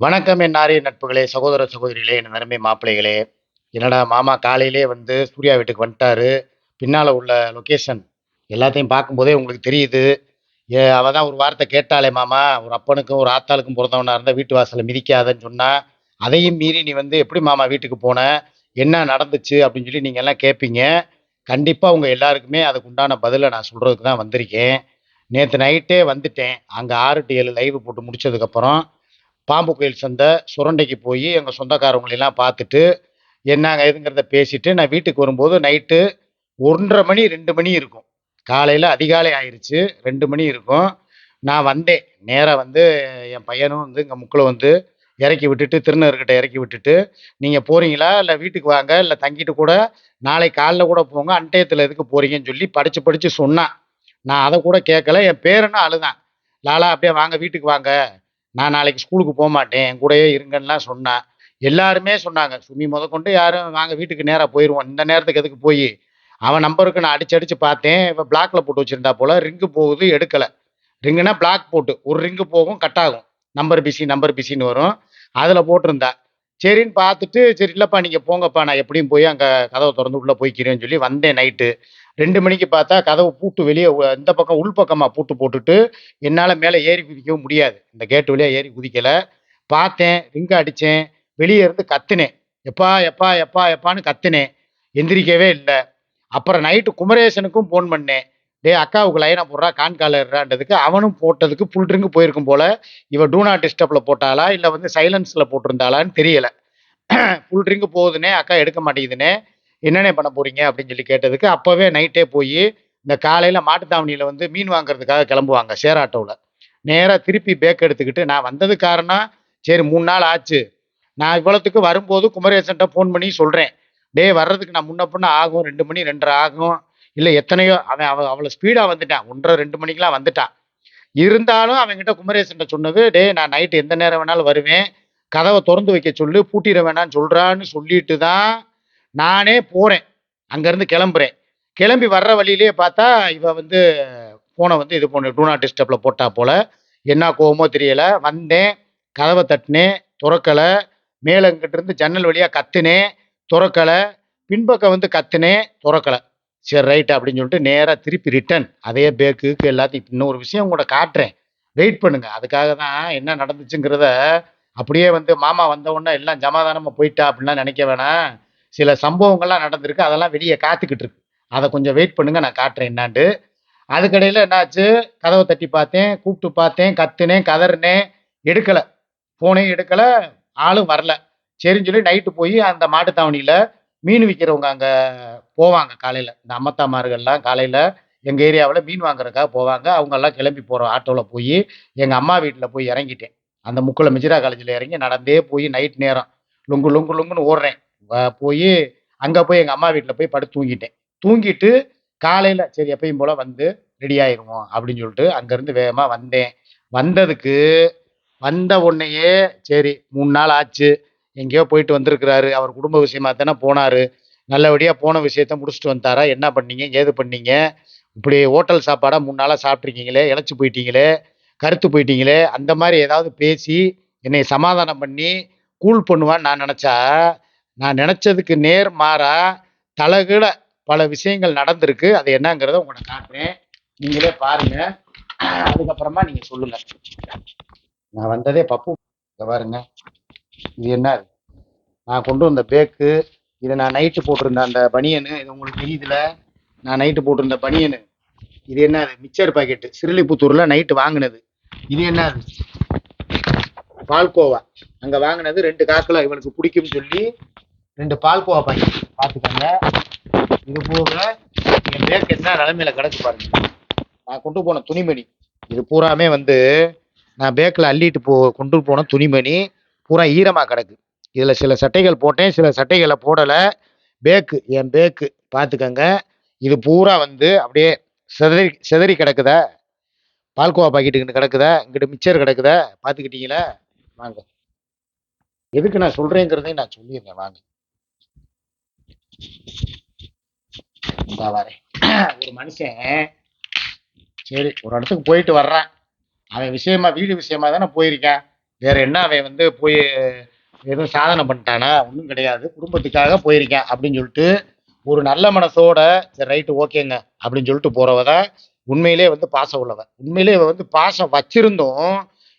வணக்கம் என் நாரிய நட்புகளே சகோதர சகோதரிகளே என் நன்மை மாப்பிள்ளைகளே. என்னடா மாமா காலையிலே வந்து சூர்யா வீட்டுக்கு வந்துட்டாரு. பின்னால் உள்ள லொக்கேஷன் எல்லாத்தையும் பார்க்கும்போதே உங்களுக்கு தெரியுது. ஏ அவள் தான் ஒரு வார்த்தை கேட்டாலே மாமா. ஒரு அப்பனுக்கும் ஒரு ஆத்தாளுக்கும் பிறந்தவனாக இருந்தால் வீட்டு வாசலை மிதிக்காதன்னு சொன்னால் அதையும் மீறி நீ வந்து எப்படி மாமா வீட்டுக்கு போன? என்ன நடந்துச்சு? அப்படின்னு சொல்லி நீங்கள் எல்லாம் கேட்பீங்க கண்டிப்பாக உங்கள் எல்லாருக்குமே அதுக்கு உண்டான பதிலை நான் சொல்கிறதுக்கு தான் வந்திருக்கேன். நேற்று நைட்டே வந்துட்டேன். அங்கே ஆறு டு ஏழு லைவ் போட்டு முடிச்சதுக்கப்புறம் பாம்பு கோயில் சந்தை சுரண்டைக்கு போய் எங்கள் சொந்தக்காரவங்களெல்லாம் பார்த்துட்டு என்னங்க ஏதுங்கிறத பேசிட்டு நான் வீட்டுக்கு வரும்போது நைட்டு ஒன்றரை மணி ரெண்டு மணி இருக்கும். காலையில் அதிகாலை ஆயிடுச்சு ரெண்டு மணி இருக்கும். நான் வந்தேன். நேராக வந்து என் பையனும் வந்து இங்கே முக்கில் வந்து இறக்கி விட்டுட்டு திருநர்கிட்ட இறக்கி விட்டுட்டு நீங்கள் போகிறீங்களா இல்லை வீட்டுக்கு வாங்க? இல்லை தங்கிட்டு கூட நாளை காலைல கூட போங்க அன்டயத்தில் எதுக்கு போகிறீங்கன்னு சொல்லி படித்து படித்து சொன்னான். நான் அதை கூட கேட்கல. என் பேரனும் அழுதான். லாலா அப்படியே வாங்க வீட்டுக்கு வாங்க. நான் நாளைக்கு ஸ்கூலுக்கு போக மாட்டேன் என் கூடயே இருங்கன்னுலாம் சொன்னேன் எல்லாருமே சொன்னாங்க சுமி முதற்கொண்டு யாரும் வாங்க வீட்டுக்கு நேராக போயிடுவோம் இந்த நேரத்துக்கு எதுக்கு போய்? அவன் நம்பருக்கு நான் அடிச்சு அடிச்சு பார்த்தேன். இப்போ பிளாக்ல போட்டு வச்சிருந்தா போல ரிங்கு போகுது எடுக்கலை. ரிங்குனா பிளாக் போட்டு ஒரு ரிங்கு போகும் கட் ஆகும். நம்பர் பிசி நம்பர் பிசின்னு வரும். அதில் போட்டிருந்தா. சரின்னு பார்த்துட்டு சரி இல்லைப்பா நீங்கள் போங்கப்பா நான் எப்படியும் போய் அங்கே கதவை திறந்து உள்ளே போய்க்கிறேன்னு சொல்லி வந்தேன் நைட்டு ரெண்டு மணிக்கு பார்த்தா கதவு பூட்டு வெளியே இந்த பக்கம் உள் பக்கமாக பூட்டு போட்டுட்டு என்னால் மேலே ஏறி குதிக்கவும் முடியாது. இந்த கேட்டு வழியாக ஏறி குதிக்கலை. பார்த்தேன் ரிங்க அடித்தேன் வெளியே இருந்து கத்துனேன். எப்பா எப்பா எப்பா எப்பான்னு கத்துனேன். எந்திரிக்கவே இல்லை. அப்புறம் நைட்டு குமரேசனுக்கும் ஃபோன் பண்ணேன். டேய் அக்காவுக்கு லைனை போடுறா கான் காலர்றான்றதுக்கு அவனும் போட்டதுக்கு ஃபுல் ட்ரிங்க் போயிருக்கும் போல. இவ டூ நாட் டிஸ்டர்பில் போட்டாளா இல்லை வந்து சைலன்ஸில் போட்டிருந்தாளான்னு தெரியலை. ஃபுல் ட்ரிங்க் போகுதுன்னே அக்கா எடுக்க மாட்டேங்குதுன்னே என்னென்ன பண்ண போறீங்க? அப்படின்னு சொல்லி கேட்டதுக்கு அப்போவே நைட்டே போய் இந்த காலையில் மாட்டுத்தாவணியில் வந்து மீன் வாங்குறதுக்காக கிளம்புவாங்க சேர் ஆட்டோவில் நேராக திருப்பி பேக் எடுத்துக்கிட்டு நான் வந்தது காரணம் சரி மூணு நாள் ஆச்சு. நான் இவ்வளோத்துக்கு வரும்போது குமரேசன்ட்ட ஃபோன் பண்ணி சொல்கிறேன் டே வர்றதுக்கு நான் முன்ன பின்ன ஆகும் ரெண்டு மணி ரெண்டரை ஆகும். இல்லை எத்தனையோ அவன் அவ அவ்வளோ ஸ்பீடாக வந்துட்டான். ஒன்றரை ரெண்டு மணிக்கெலாம் வந்துட்டான். இருந்தாலும் அவன்கிட்ட குமரேசன்ட்ட சொன்னது டே நான் நைட்டு எந்த நேரம் வேணாலும் வருவேன். கதவை திறந்து வைக்க சொல்லு. பூட்டிட வேணாம்னு சொல்கிறான்னு சொல்லிட்டு தான் நானே போகிறேன் அங்கேருந்து கிளம்புறேன். கிளம்பி வர்ற வழியிலே பார்த்தா இவ வந்து ஃபோனை வந்து இது பண்ணு டூ நாட் டிஸ்டர்பில் போட்டா போல. என்ன கோவமோ தெரியலை. வந்தேன். கதவை தட்டினேன். துறக்கலை. மேலே இங்கிட்டிருந்து ஜன்னல் வழியாக கத்துனேன். துறக்கலை. பின்பக்கம் வந்து கத்துனேன். துறக்கலை. சரி ரைட் அப்படின்னு சொல்லிட்டு நேராக திருப்பி ரிட்டன் அதே பேக்குக்கு எல்லாத்தையும் இன்னொரு விஷயம் கூட காட்டுறேன். வெயிட் பண்ணுங்க. அதுக்காக தான் என்ன நடந்துச்சுங்கிறத அப்படியே வந்து மாமா வந்த உடனே எல்லாம் ஜமாதானமாக போயிட்டா அப்படின்லாம் நினைக்க வேணாம். சில சம்பவங்கள்லாம் நடந்திருக்கு. அதெல்லாம் வெளியே காத்துக்கிட்டு இருக்கு. அதை கொஞ்சம் வெயிட் பண்ணுங்க. நான் காட்டுறேன் என்னான்ட்டு அதுக்கடையில் என்னாச்சு? கதவை தட்டி பார்த்தேன். கூப்பிட்டு பார்த்தேன். கத்துனேன். கதறினேன். எடுக்கலை. ஃபோனையும் எடுக்கலை. ஆளும் வரல. சரின்னு சொல்லி நைட்டு போய் அந்த மாட்டுத்தாவணியில் மீன் விற்கிறவங்க அங்கே போவாங்க காலையில். இந்த அம்மத்தாமார்கள்லாம் காலையில் எங்கள் ஏரியாவில் மீன் வாங்குறதுக்காக போவாங்க. அவங்கெல்லாம் கிளம்பி போகிறோம் ஆட்டோவில் போய் எங்கள் அம்மா வீட்டில் போய் இறங்கிட்டேன். அந்த முக்கில் மிஜிரா காலேஜில் இறங்கி நடந்தே போய் நைட் நேரம். லுங்கு லுங்கு லுங்குன்னு ஓடுறேன். போய் அங்கே போய் எங்கள் அம்மா வீட்டில் போய் படுத்து தூங்கிட்டேன். தூங்கிட்டு காலையில் சரி எப்பயும் போல் வந்து ரெடி ஆயிடுவோம் அப்படின்னு சொல்லிட்டு அங்கேருந்து வேகமாக வந்தேன். வந்ததுக்கு வந்த உடனேயே சரி மூணு நாள் ஆச்சு. எங்கேயோ போயிட்டு வந்திருக்கிறாரு. அவர் குடும்ப விஷயமா தானே போனார். நல்லபடியாக போன விஷயத்த முடிச்சுட்டு வந்தாரா? என்ன பண்ணீங்க? ஏது பண்ணீங்க? இப்படி ஹோட்டல் சாப்பாடாக மூணு நாளாக சாப்பிட்ருக்கீங்களே இழைச்சி போயிட்டீங்களே? கருத்து போயிட்டீங்களே? அந்த மாதிரி ஏதாவது பேசி என்னை சமாதானம் பண்ணி கூல் பண்ணுவான்னு நான் நினச்சா நான் நினச்சதுக்கு நேர் மாறா தலகீழ பல விஷயங்கள் நடந்திருக்கு. அது என்னங்கிறத உங்களை காட்டுறேன். நீங்களே பாருங்க. அதுக்கப்புறமா நீங்கள் சொல்லுங்க. நான் வந்ததே பப்பு. பாருங்க. இது என்ன? நான் கொண்டு வந்த பேக்கு இதை நான் நைட்டு போட்டிருந்த அந்த பனியனு இது உங்களுக்கு தெரியுதுல? நான் நைட்டு போட்டிருந்த பனியனு இது என்ன மிக்சர் மிச்சர் பாக்கெட்டு சிறுலிபுத்தூர்ல நைட்டு வாங்கினது. இது என்ன பால்கோவா. அங்க வாங்கினது ரெண்டு காக்கில் இவனுக்கு பிடிக்கும்னு சொல்லி ரெண்டு பால்கோவா பாக்கெட். பார்த்துக்கோங்க. இது போக என் பேக் என்ன நிலைமையில கிடக்கு பாருங்க. நான் கொண்டு போன துணிமணி. இது பூராமே வந்து நான் பேக்கில் அள்ளிட்டு போ கொண்டு போன துணிமணி. பூரா ஈரமாக கிடக்கு. இதில் சில சட்டைகள் போட்டேன். சில சட்டைகளை போடலை. பேக்கு என் பேக்கு பார்த்துக்கங்க இது பூரா வந்து அப்படியே சிதறி சிதறி கிடக்குதா? பால்கோவா பாக்கெட்டுக்கிட்டு கிடக்குதா? இங்கிட்ட மிச்சர் கிடக்குதா? பார்த்துக்கிட்டீங்களா வாங்க. எதுக்கு நான் சொல்கிறேங்கிறதையும் நான் சொல்லிடுறேன். வாங்க. ஒரு மனுஷன் சரி ஒரு இடத்துக்கு போயிட்டு வர்றான். அவன் விஷயமா வீடு விஷயமா தானே போயிருக்கான். வேற என்ன அவன் வந்து போய் எதுவும் சாதனை பண்ணிட்டானா? ஒன்றும் கிடையாது. குடும்பத்துக்காக போயிருக்கேன் அப்படின்னு சொல்லிட்டு ஒரு நல்ல மனசோட சரி ரைட்டு ஓகேங்க அப்படின்னு சொல்லிட்டு போறவ தான் உண்மையிலே வந்து பாசம் உள்ளவ உண்மையிலே இவ வந்து பாசம் வச்சிருந்தும்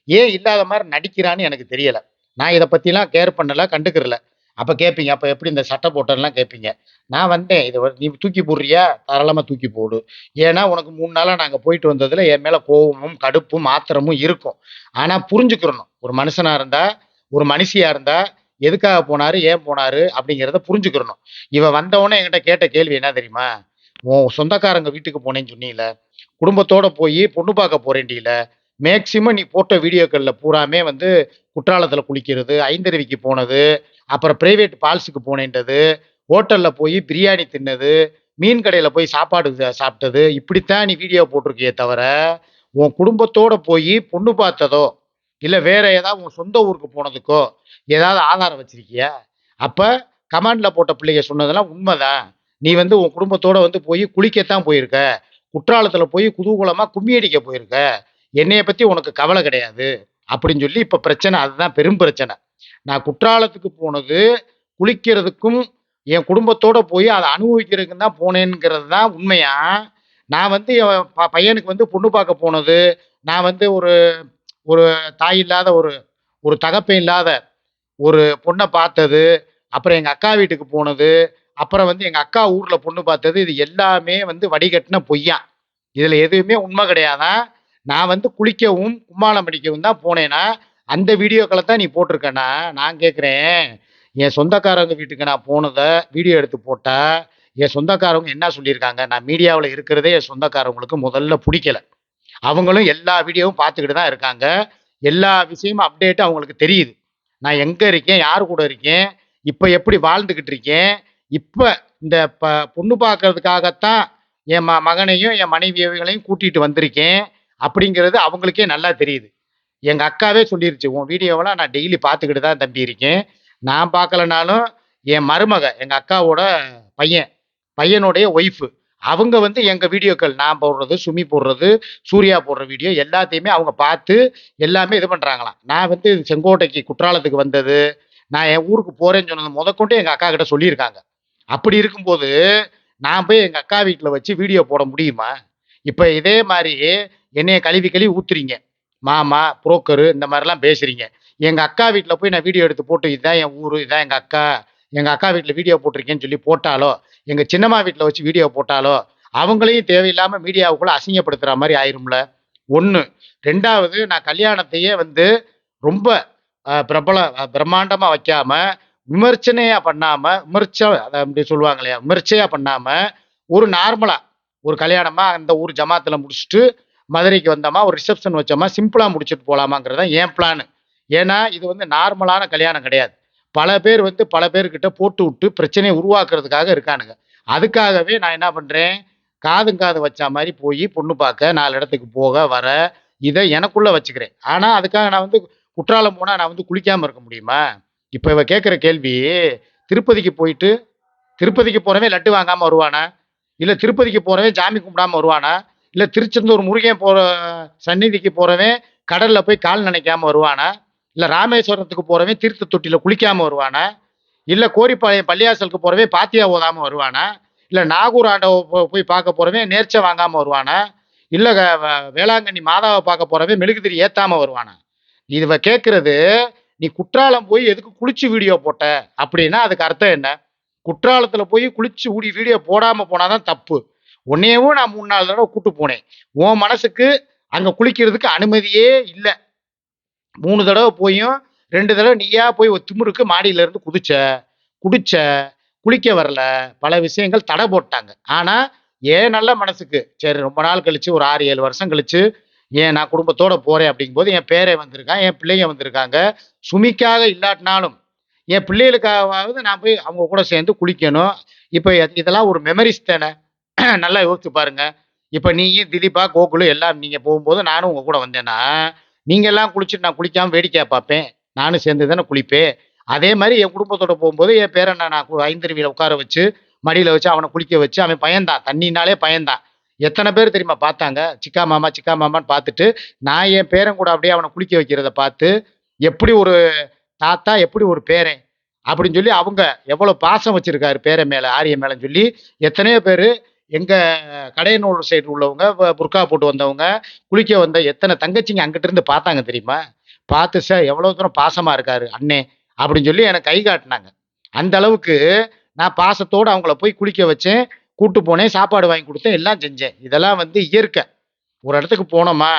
ஏன் இல்லாத மாதிரி நடிக்கிறான்னு எனக்கு தெரியலை. நான் இதை பற்றிலாம் கேர் பண்ணலை கண்டுக்கிறல. அப்போ கேட்பீங்க அப்போ எப்படி இந்த சட்டை போட்டெல்லாம் கேட்பீங்க நான் வந்தேன். இதை நீ தூக்கி போடுறியா? தாராளமாக தூக்கி போடு. ஏன்னா உனக்கு மூணு நாளாக நாங்கள் போயிட்டு வந்ததில் என் மேலே கோவமும் கடுப்பும் ஆத்திரமும் இருக்கும். ஆனால் புரிஞ்சுக்கிறணும். ஒரு மனுஷனாக இருந்தால் ஒரு மனுஷியாக இருந்தால் எதுக்காக போனாரு ஏன் போனாரு அப்படிங்கிறத புரிஞ்சுக்கிறணும். இவன் வந்தவொடனே என்கிட்ட கேட்ட கேள்வி என்ன தெரியுமா? உன் சொந்தக்காரங்க வீட்டுக்கு போனேன்னு சொன்னீங்கள குடும்பத்தோடு போய் பொண்ணு பார்க்க போறேன்டில. மேக்சிமம் நீ போட்ட வீடியோக்களில் பூராமே வந்து குற்றாலத்தில் குளிக்கிறது ஐந்தருவிக்கு போனது அப்புறம் பிரைவேட் பால்ஸுக்கு போனேன்றது ஹோட்டலில் போய் பிரியாணி தின்னது மீன் கடையில் போய் சாப்பாடு சாப்பிட்டது இப்படித்தான் நீ வீடியோ போட்டிருக்கியே தவிர உன் குடும்பத்தோடு போய் பொண்ணு பார்த்ததோ இல்லை வேற ஏதாவது உன் சொந்த ஊருக்கு போனதுக்கோ ஏதாவது ஆதாரம் வச்சிருக்கியா? அப்போ கமாண்டில் போட்ட பிள்ளைங்க சொன்னதெல்லாம் உண்மைதான். நீ வந்து உன் குடும்பத்தோடு வந்து போய் குளிக்கத்தான் போயிருக்க. குற்றாலத்தில் போய் குதூகூலமாக கும்மி அடிக்க போயிருக்க. என்னைய பற்றி உனக்கு கவலை கிடையாது. அப்படின்னு சொல்லி இப்போ பிரச்சனை அதுதான் பெரும் பிரச்சனை. நான் குற்றாலத்துக்கு போனது குளிக்கிறதுக்கும் என் குடும்பத்தோட போய் அதை அனுபவிக்கிறதுக்கும் தான் போனேங்கிறது தான் உண்மையா? நான் வந்து என் ப- பையனுக்கு வந்து பொண்ணு பார்க்க போனது. நான் வந்து ஒரு ஒரு தாய் இல்லாத ஒரு ஒரு தகப்பன் இல்லாத ஒரு பொண்ணை பார்த்தது. அப்புறம் எங்கள் அக்கா வீட்டுக்கு போனது. அப்புறம் வந்து எங்கள் அக்கா ஊரில் பொண்ணு பார்த்தது. இது எல்லாமே வந்து வடிகட்டின பொய்யா. இதில் எதுவுமே உண்மை கிடையாதான் நான் வந்து குளிக்கவும் கும்மாளம் அடிக்கவும் தான் போனேன்னா அந்த வீடியோக்களை தான் நீ போட்டிருக்கேன்னா நான் கேட்குறேன் என் சொந்தக்காரங்க வீட்டுக்கு நான் போனதை வீடியோ எடுத்து போட்டால் என் சொந்தக்காரவங்க என்ன சொல்லியிருக்காங்க? நான் மீடியாவில் இருக்கிறதே என் சொந்தக்காரவங்களுக்கு முதல்ல பிடிக்கல. அவங்களும் எல்லா வீடியோவும் பார்த்துக்கிட்டு தான் இருக்காங்க. எல்லா விஷயமும் அப்டேட் அவங்களுக்கு தெரியுது. நான் எங்கே இருக்கேன்? யார் கூட இருக்கேன்? இப்போ எப்படி வாழ்ந்துக்கிட்டு இருக்கேன்? இப்போ இந்த ப பொண்ணு பார்க்கறதுக்காகத்தான் என் ம மகனையும் என் மனைவியவைகளையும் கூட்டிகிட்டு வந்திருக்கேன். அப்படிங்கிறது அவங்களுக்கே நல்லா தெரியுது. எங்க அக்காவே சொல்லிருச்சு உன் வீடியோவெல்லாம் நான் டெய்லி பார்த்துக்கிட்டு தான் தம்பி இருக்கேன். நான் பார்க்கலனாலும் என் மருமக எங்க அக்காவோட பையன் பையனுடைய ஒய்ஃபு அவங்க வந்து எங்க வீடியோக்கள் நான் போடுறது சுமி போடுறது சூர்யா போடுற வீடியோ எல்லாத்தையுமே அவங்க பார்த்து எல்லாமே இது பண்றாங்களாம். நான் வந்து செங்கோட்டைக்கு குற்றாலத்துக்கு வந்தது. நான் என் ஊருக்கு போறேன்னு சொன்னது முதற்கொண்டு எங்க அக்கா கிட்ட சொல்லியிருக்காங்க. அப்படி இருக்கும்போது நான் போய் எங்க அக்கா வீட்டில் வச்சு வீடியோ போட முடியுமா? இப்போ இதே மாதிரி என்னைய கழுவி கழுவி ஊத்துறீங்க. மாமா புரோக்கரு இந்த மாதிரிலாம் பேசுறீங்க. எங்க அக்கா வீட்டில் போய் நான் வீடியோ எடுத்து போட்டு இதுதான் என் ஊர் இதுதான் எங்க அக்கா. எங்க அக்கா வீட்டில் வீடியோ போட்டிருக்கேன்னு சொல்லி போட்டாலோ எங்க சின்னம்மா வீட்டில் வச்சு வீடியோ போட்டாலோ அவங்களையும் தேவையில்லாம மீடியாவுக்குள்ள அசிங்கப்படுத்துற மாதிரி ஆயிரும்ல? ஒன்று ரெண்டாவது நான் கல்யாணத்தையே வந்து ரொம்ப பிரபல பிரம்மாண்டமாக பிரம்மாண்டமா வைக்காம விமர்சனையா விமர்ச அதை அப்படி சொல்லுவாங்க இல்லையா? விமர்சையா பண்ணாமல் ஒரு நார்மலாக ஒரு கல்யாணமாக அந்த ஊர் ஜமாத்தில் முடிச்சுட்டு மதுரைக்கு வந்தோமா ஒரு ரிசப்ஷன் வச்சோமா சிம்பிளாக முடிச்சுட்டு போகலாமாங்கிறது தான் என் பிளான் ஏன்னா இது வந்து நார்மலான கல்யாணம் கிடையாது. பல பேர் வந்து பல பேர்கிட்ட போட்டு விட்டு பிரச்சனையை உருவாக்குறதுக்காக இருக்கானுங்க. அதுக்காகவே நான் என்ன பண்ணுறேன் காதும் காது வச்ச மாதிரி போய் பொண்ணு பார்க்க நாலு இடத்துக்கு போக வர இதை எனக்குள்ளே வச்சுக்கிறேன். ஆனால் அதுக்காக நான் வந்து குற்றாலம் போனால் நான் வந்து குளிக்காமல் இருக்க முடியுமா? இப்போ இவ கேட்குற கேள்வி திருப்பதிக்கு போயிட்டு திருப்பதிக்கு போகிறவே லட்டு வாங்காமல் வருவானா? இல்லை திருப்பதிக்கு போகிறவே சாமி கும்பிடாம வருவானா? இல்லை திருச்செந்தூர் முருகன் போகிற சந்நிதிக்கு போகிறவன் கடலில் போய் கால் நினைக்காம வருவானா? இல்லை ராமேஸ்வரத்துக்கு போகிறவன் தீர்த்த தொட்டியில் குளிக்காமல் வருவானா? இல்லை கோரிப்பாளையம் பள்ளியாசலுக்கு போகிறவன் பாத்தியா ஓதாமல் வருவானா? இல்லை நாகூர் ஆண்டவை போய் பார்க்க போகிறவன் நேர்ச்சை வாங்காமல் வருவானா? இல்லை வேளாங்கண்ணி மாதாவை பார்க்க போகிறவன் மெழுகுதிரி ஏற்றாமல் வருவானா? இதுவ கேட்கறது நீ குற்றாலம் போய் எதுக்கு குளிச்சு வீடியோ போட்ட? அப்படின்னா அதுக்கு அர்த்தம் என்ன? குற்றாலத்தில் போய் குளிச்சு ஊடி வீடியோ போடாமல் போனால் தான் தப்பு. உன்னையவும் நான் மூணு நாலு தடவை கூட்டு போனேன். உன் மனசுக்கு அங்க குளிக்கிறதுக்கு அனுமதியே இல்லை. மூணு தடவை போயும் ரெண்டு தடவை நீயா போய் ஒரு திமுருக்கு மாடியில இருந்து குதிச்ச குடிச்ச குளிக்க வரல பல விஷயங்கள் தடை போட்டாங்க. ஆனா ஏன் நல்ல மனசுக்கு? சரி ரொம்ப நாள் கழிச்சு ஒரு ஆறு ஏழு வருஷம் கழிச்சு ஏன் நான் குடும்பத்தோட போறேன் அப்படிங்கும்போது என் பேரே வந்திருக்கான் என் பிள்ளைங்க வந்திருக்காங்க. சுமிக்காக இல்லாட்டினாலும் என் பிள்ளைகளுக்காகவாவது நான் போய் அவங்க கூட சேர்ந்து குளிக்கணும். இப்போ இதெல்லாம் ஒரு மெமரிஸ் தானே. நல்லா யோசிச்சு பாருங்க. இப்போ நீயும் திலீபா கோகுலு எல்லாம் நீங்கள் போகும்போது நானும் உங்கள் கூட வந்தேன்னா நீங்கள் எல்லாம் குளிச்சுட்டு நான் குளிக்காமல் வேடிக்கையாக பார்ப்பேன். நானும் சேர்ந்து தானே குளிப்பேன். அதே மாதிரி என் குடும்பத்தோட போகும்போது என் பேரனை நான் ஐந்தருவியில் உட்கார வச்சு மடியில் வச்சு அவனை குளிக்க வச்சு அவன் பயந்தான். தண்ணினாலே பயந்தான். எத்தனை பேர் தெரியுமா பார்த்தாங்க? சிக்கா மாமா சிக்கா மாமான்னு பார்த்துட்டு நான் என் பேரன் கூட அப்படியே அவனை குளிக்க வைக்கிறத பார்த்து எப்படி ஒரு தாத்தா எப்படி ஒரு பேரன் அப்படின்னு சொல்லி அவங்க எவ்வளோ பாசம் வச்சுருக்காரு பேரன் மேலே ஆரிய மேலேன்னு சொல்லி எத்தனையோ பேர் எங்கள் கடையனூர் சைடு உள்ளவங்க புர்கா போட்டு வந்தவங்க குளிக்க வந்த எத்தனை தங்கச்சிங்க அங்கிட்ட இருந்து பார்த்தாங்க தெரியுமா? பார்த்து சார் எவ்வளோ தூரம் பாசமாக இருக்காரு அண்ணே அப்படின்னு சொல்லி எனக்கு கை காட்டினாங்க. அந்த அளவுக்கு நான் பாசத்தோடு அவங்கள போய் குளிக்க வச்சேன் கூட்டு போனேன் சாப்பாடு வாங்கி கொடுத்தேன் எல்லாம் செஞ்சேன். இதெல்லாம் வந்து இயற்கை. ஒரு இடத்துக்கு போனோமா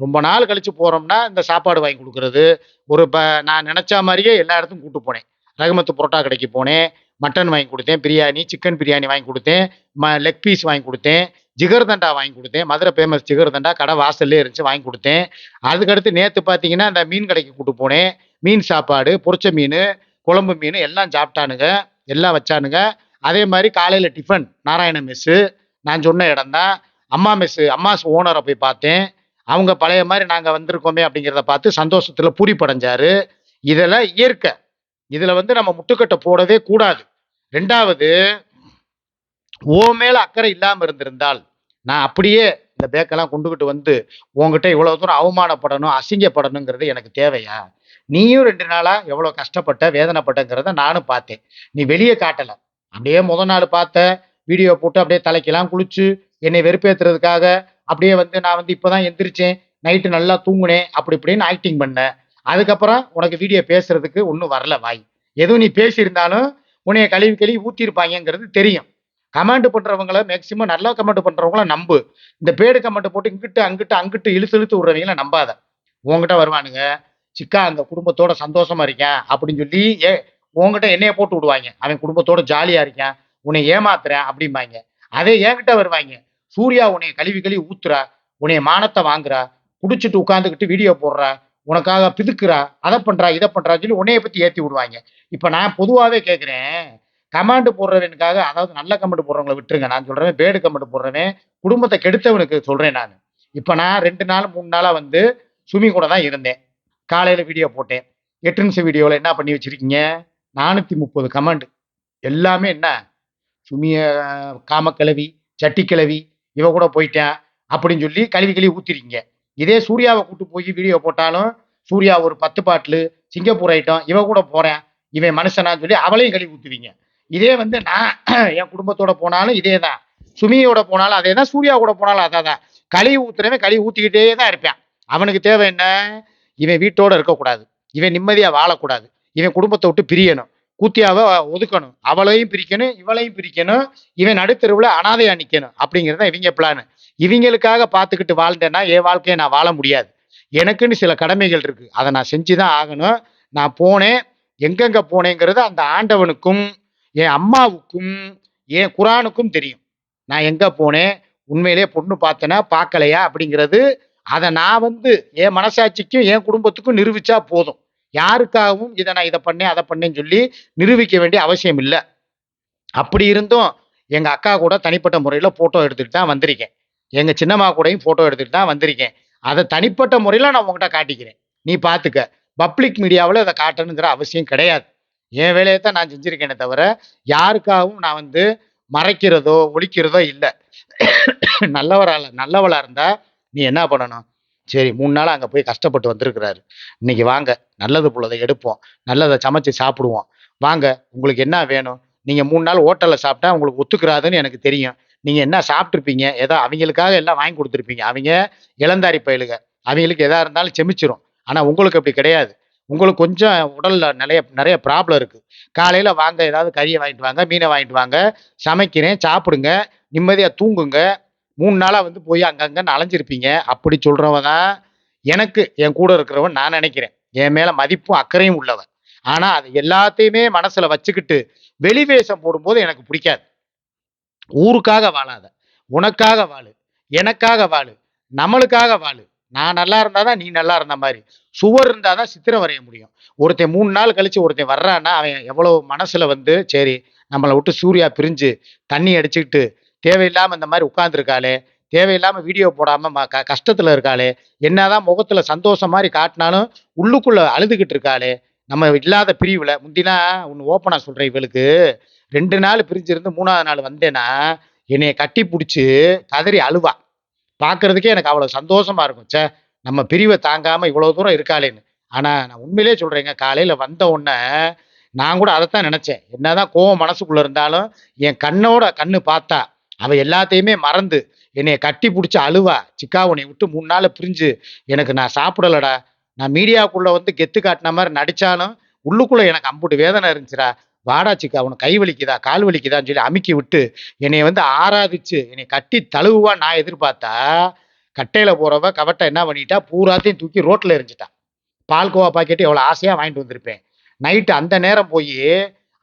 ரொம்ப நாள் கழித்து போகிறோம்னா இந்த சாப்பாடு வாங்கி கொடுக்கறது ஒரு ப நான் நினச்ச மாதிரியே எல்லா இடத்துக்கும் கூட்டு போனேன். ரகுமத்து புரோட்டா கடைக்கு போனேன் மட்டன் வாங்கி கொடுத்தேன் பிரியாணி சிக்கன் பிரியாணி வாங்கி கொடுத்தேன் ம லெக் பீஸ் வாங்கி கொடுத்தேன் ஜிகர்தண்டா வாங்கி கொடுத்தேன் மதுரை ஃபேமஸ் ஜிகர்தண்டா கடை வாசல்லே இருந்துச்சு வாங்கி கொடுத்தேன். அதுக்கடுத்து நேற்று பார்த்தீங்கன்னா அந்த மீன் கடைக்கு கூட்டு போனேன். மீன் சாப்பாடு பொரிச்ச மீன் குழம்பு மீன் எல்லாம் சாப்பிட்டானுங்க எல்லாம் வச்சானுங்க. அதே மாதிரி காலையில் டிஃபன் நாராயண மெஸ்ஸு நான் சொன்ன இடம் தான் அம்மா மெஸ்ஸு அம்மாஸ் ஓனரை போய் பார்த்தேன். அவங்க பழைய மாதிரி நாங்கள் வந்திருக்கோமே அப்படிங்கிறத பார்த்து சந்தோஷத்தில் பூரி படைஞ்சாரு இதெல்லாம் இயற்கை. இதில் வந்து நம்ம முட்டுக்கட்டை போடவே கூடாது. ரெண்டாவது ஓ மேல அக்கறை இல்லாமல் இருந்திருந்தால் நான் அப்படியே இந்த பேக்கெல்லாம் கொண்டுகிட்டு வந்து உன்கிட்ட இவ்வளோ தூரம் அவமானப்படணும் அசிங்கப்படணுங்கிறது எனக்கு தேவையா? நீயும் ரெண்டு நாளா எவ்வளோ கஷ்டப்பட்ட வேதனைப்பட்டங்கிறத நானும் பார்த்தேன். நீ வெளியே காட்டலை. அப்படியே முத நாள் பார்த்த வீடியோ போட்டு அப்படியே தலைக்கெல்லாம் குளிச்சு என்னை வெறுப்பேற்றுறதுக்காக அப்படியே வந்து நான் வந்து இப்போதான் எந்திரிச்சேன். நைட்டு நல்லா தூங்குனேன். அப்படி இப்படின்னு ஆக்டிங் பண்ணேன் அதுக்கப்புறம் உனக்கு வீடியோ பேசுறதுக்கு ஒன்றும் வரல வாய். எதுவும் நீ பேசியிருந்தாலும் உன்னைய கழுவி கழுவி ஊற்றிருப்பாங்கிறது தெரியும். கமெண்ட் பண்ணுறவங்கள மேக்சிமம் நல்லா கமெண்ட் பண்ணுறவங்கள நம்பு. இந்த பேடு கமெண்ட் போட்டு இங்கிட்டு அங்கிட்டு அங்கிட்டு இழுத்து இழுத்து விடுறவங்கள நம்பாத. உன்கிட்ட வருவானுங்க சிக்கா அந்த குடும்பத்தோட சந்தோஷமா இருக்கேன் அப்படின்னு சொல்லி ஏ உன்கிட்ட என்னைய போட்டு விடுவாங்க. அவன் குடும்பத்தோட ஜாலியாக இருக்கேன் உன்னை ஏமாத்துறேன் அப்படிம்பாங்க. அதே என்கிட்ட வருவாங்க. சூர்யா உன்னை கழுவி கழுவி ஊத்துறா. உன்னைய மானத்தை வாங்குறா. குடிச்சிட்டு உட்காந்துக்கிட்டு வீடியோ போடுறா. உனக்காக பிதுக்குறா அதை பண்ணுறா இதை பண்ணுறா சொல்லி உன்னைய பற்றி ஏற்றி விடுவாங்க. இப்போ நான் பொதுவாகவே கேட்குறேன் கமாண்ட் போடுறவனுக்காக அதாவது நல்ல கமெண்ட் போடுறவங்களை விட்டுருங்க. நான் சொல்கிறேன் பேடு கமெண்ட் போடுறவன் குடும்பத்தை கெடுத்தவனுக்கு சொல்கிறேன் நான். இப்போ நான் ரெண்டு நாள் மூணு நாளாக வந்து சுமி கூட தான் இருந்தேன். காலையில் வீடியோ போட்டேன். எட்டு நிமிஷம் வீடியோவில் என்ன பண்ணி வச்சிருக்கீங்க? நானூற்றி முப்பது கமெண்ட். எல்லாமே என்ன? சுமிய காமக்கிழவி சட்டிக்கிழவி இவ கூட போயிட்டேன் அப்படின்னு சொல்லி கழுவி கழுவி ஊற்றிருக்கீங்க இதே சூர்யாவை கூட்டு போய் வீடியோ போட்டாலும் சூர்யா ஒரு பத்து பாட்டில் சிங்கப்பூர் ஐட்டம் இவன் கூட போகிறேன் இவன் மனுஷனான்னு சொல்லி அவளையும் கழுவி ஊற்றுவீங்க இதே வந்து நான் என் குடும்பத்தோட போனாலும் இதே தான் சுமியோட போனாலும் அதே தான் சூர்யா கூட போனாலும் அதான் தான் கழுவி ஊற்றுறவன் கழுவி ஊற்றிக்கிட்டே தான் இருப்பான். அவனுக்கு தேவை என்ன? இவன் வீட்டோட இருக்கக்கூடாது. இவன் நிம்மதியாக வாழக்கூடாது. இவன் குடும்பத்தை விட்டு பிரியணும். கூத்தியாவை ஒதுக்கணும். அவளையும் பிரிக்கணும் இவளையும் பிரிக்கணும். இவன் நடுத்தெருவில் அனாதையாக நிற்கணும் அப்படிங்கிறது தான் இவங்க பிளானு இவங்களுக்காக பார்த்துக்கிட்டு வாழ்ந்தேன்னா என் வாழ்க்கையை நான் வாழ முடியாது. எனக்குன்னு சில கடமைகள் இருக்கு. அதை நான் செஞ்சு தான் ஆகணும். நான் போனேன். எங்கெங்க போனேங்கிறது அந்த ஆண்டவனுக்கும் என் அம்மாவுக்கும் என் குரானுக்கும் தெரியும். நான் எங்க போனேன்? உண்மையிலே பொண்ணு பார்த்தேனா பார்க்கலையா? அப்படிங்கிறது அதை நான் வந்து என் மனசாட்சிக்கும் என் குடும்பத்துக்கும் நிரூபிச்சா போதும். யாருக்காகவும் இதை நான் இதை பண்ணேன் அதை பண்ணேன்னு சொல்லி நிரூபிக்க வேண்டிய அவசியம் இல்லை. அப்படி இருந்தும் எங்கள் அக்கா கூட தனிப்பட்ட முறையில் ஃபோட்டோ எடுத்துகிட்டு தான் வந்திருக்கேன். எங்கள் சின்னம்மா கூடயும் ஃபோட்டோ எடுத்துகிட்டு தான் வந்திருக்கேன். அதை தனிப்பட்ட முறையில் நான் உங்ககிட்ட காட்டிக்கிறேன். நீ பார்த்துக்க பப்ளிக் மீடியாவில் அதை காட்டணுங்கிற அவசியம் கிடையாது. என் வேலையை தான் நான் செஞ்சுருக்கேனே தவிர யாருக்காகவும் நான் வந்து மறைக்கிறதோ ஒழிக்கிறதோ இல்லை. நல்லவரால் நல்லவளாக இருந்தால் நீ என்ன பண்ணணும்? சரி மூணு நாள் அங்கே போய் கஷ்டப்பட்டு வந்திருக்கிறாரு. இன்னைக்கு வாங்க. நல்லது புள்ளதை எடுப்போம். நல்லதை சமைச்சு சாப்பிடுவோம். வாங்க. உங்களுக்கு என்ன வேணும்? நீங்கள் மூணு நாள் ஹோட்டலில் சாப்பிட்டா உங்களுக்கு ஒத்துக்கிறாதுன்னு எனக்கு தெரியும். நீங்கள் என்ன சாப்பிட்ருப்பீங்க ஏதோ அவங்களுக்காக எல்லாம் வாங்கி கொடுத்துருப்பீங்க. அவங்க இளந்தாரி பயலுக. அவங்களுக்கு எதாக இருந்தாலும் செமிச்சிரும். ஆனால் உங்களுக்கு அப்படி கிடையாது. உங்களுக்கு கொஞ்சம் உடலில் நிறைய நிறைய ப்ராப்ளம் இருக்குது காலையில் வாங்க ஏதாவது கறியை வாங்கிட்டு வாங்க மீனை வாங்கிட்டு வாங்க. சமைக்கிறேன் சாப்பிடுங்க. நிம்மதியாக தூங்குங்க. மூணு நாளாக வந்து போய் அங்கங்கன்னு அலைஞ்சிருப்பீங்க. அப்படி சொல்கிறவன் தான் எனக்கு என் கூட இருக்கிறவன் நான் நினைக்கிறேன். என் மேலே மதிப்பும் அக்கறையும் உள்ளவன். ஆனால் அது எல்லாத்தையுமே மனசில் வச்சுக்கிட்டு வெளிவேஷம் போடும்போது எனக்கு பிடிக்காது. ஊருக்காக வாழாத. உனக்காக வாழு. எனக்காக வாழு. நம்மளுக்காக வாழு. நான் நல்லா இருந்தாதான் நீ நல்லா இருந்த மாதிரி. சுவர் இருந்தால் தான் சித்திரம் வரைய முடியும். ஒருத்தன் மூணு நாள் கழிச்சு ஒருத்தன் வர்றான்னா அவன் எவ்வளோ மனசில் வந்து சரி நம்மளை விட்டு சூர்யா பிரிஞ்சு தண்ணி அடிச்சுக்கிட்டு தேவையில்லாமல் இந்த மாதிரி உட்காந்துருக்காளே தேவையில்லாமல் வீடியோ போடாமல் ம- க- கஷ்டத்தில் இருக்காளே என்னதான் முகத்தில் சந்தோஷம் மாதிரி காட்டினாலும் உள்ளுக்குள்ளே அழுதுகிட்டு இருக்காளே நம்ம இல்லாத பிரிவில். முந்தினா ஒன்று ஓப்பனாக சொல்கிறேன் இவளுக்கு. ரெண்டு நாள் பிரிஞ்சிருந்து மூணாவது நாள் வந்தேன்னா என்னைய கட்டி பிடிச்சி கதறி அழுவா. பார்க்கறதுக்கே எனக்கு அவ்வளோ சந்தோஷமா இருக்கும். ச்சே நம்ம பிரிவை தாங்காமல் இவ்வளோ தூரம் இருக்காளேன்னு. ஆனால் நான் உண்மையிலே சொல்கிறேங்க காலையில் வந்த உடனே நான் கூட அதைத்தான் நினைச்சேன். என்னதான் கோவம் மனசுக்குள்ளே இருந்தாலும் என் கண்ணோட கண்ணு பார்த்தா அவள் எல்லாத்தையுமே மறந்து என்னைய கட்டி பிடிச்சி அழுவா. சிக்கா உன்னை விட்டு மூணு நாள் பிரிஞ்சு எனக்கு நான் சாப்பிடலடா. நான் மீடியாவுக்குள்ளே வந்து கெத்து காட்டின மாதிரி நடித்தாலும் உள்ளுக்குள்ளே எனக்கு அம்புட்டு வேதனை இருந்துச்சுடா. வாடா அவனுக்கு கை வலிக்குதா கால் வலிக்குதான்னு சொல்லி அமுக்கி விட்டு என்னை வந்து ஆராதிச்சு என்னை கட்டி தழுவுவா நான் எதிர்பார்த்தா கட்டையில போறவ கவட்டை என்ன பண்ணிட்டா பூராத்தையும் தூக்கி ரோட்டில் எரிஞ்சிட்டா பால்கோவா பாக்கெட்டு எவ்வளோ ஆசையாக வாங்கிட்டு வந்திருப்பேன். நைட்டு அந்த நேரம் போய்